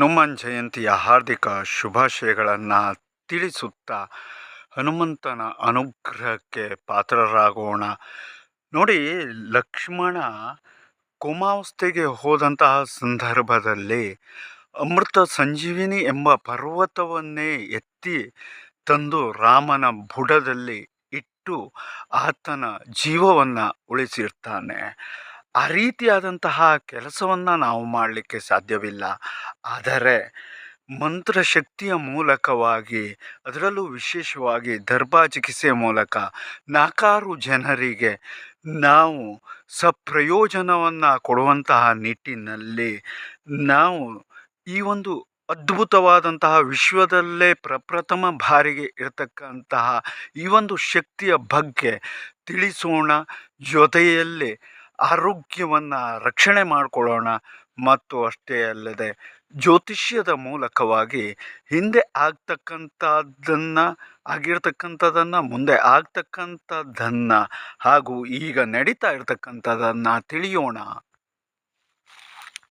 ಹನುಮಾನ್ ಜಯಂತಿಯ ಹಾರ್ದಿಕ ಶುಭಾಶಯಗಳನ್ನು ತಿಳಿಸುತ್ತಾ ಹನುಮಂತನ ಅನುಗ್ರಹಕ್ಕೆ ಪಾತ್ರರಾಗೋಣ. ನೋಡಿ, ಲಕ್ಷ್ಮಣ ಕುಮಾವಸ್ಥೆಗೆ ಹೋದಂತಹ ಸಂದರ್ಭದಲ್ಲಿ ಅಮೃತ ಸಂಜೀವಿನಿ ಎಂಬ ಪರ್ವತವನ್ನೇ ಎತ್ತಿ ತಂದು ರಾಮನ ಬುಡದಲ್ಲಿ ಇಟ್ಟು ಆತನ ಜೀವವನ್ನು ಉಳಿಸಿರ್ತಾನೆ. ಆ ರೀತಿಯಾದಂತಹ ಕೆಲಸವನ್ನು ನಾವು ಮಾಡಲಿಕ್ಕೆ ಸಾಧ್ಯವಿಲ್ಲ. ಆದರೆ ಮಂತ್ರಶಕ್ತಿಯ ಮೂಲಕವಾಗಿ, ಅದರಲ್ಲೂ ವಿಶೇಷವಾಗಿ ದರ್ಬಾ ಚಿಕಿತ್ಸೆ ಮೂಲಕ ನಾಲ್ಕಾರು ಜನರಿಗೆ ನಾವು ಸಪ್ರಯೋಜನವನ್ನು ಕೊಡುವಂತಹ ನಿಟ್ಟಿನಲ್ಲಿ ನಾವು ಈ ಒಂದು ಅದ್ಭುತವಾದಂತಹ ವಿಶ್ವದಲ್ಲೇ ಪ್ರಪ್ರಥಮ ಬಾರಿಗೆ ಇರತಕ್ಕಂತಹ ಈ ಒಂದು ಶಕ್ತಿಯ ಬಗ್ಗೆ ತಿಳಿಸೋಣ. ಜೊತೆಯಲ್ಲಿ ಆರೋಗ್ಯವನ್ನು ರಕ್ಷಣೆ ಮಾಡಿಕೊಳ್ಳೋಣ ಮತ್ತು ಅಷ್ಟೇ ಅಲ್ಲದೆ ಜ್ಯೋತಿಷ್ಯದ ಮೂಲಕವಾಗಿ ಹಿಂದೆ ಆಗ್ತಕ್ಕಂಥದ್ದನ್ನು, ಆಗಿರ್ತಕ್ಕಂಥದ್ದನ್ನು, ಮುಂದೆ ಆಗ್ತಕ್ಕಂಥದ್ದನ್ನು ಹಾಗೂ ಈಗ ನಡೀತಾ ಇರ್ತಕ್ಕಂಥದ್ದನ್ನು ತಿಳಿಯೋಣ.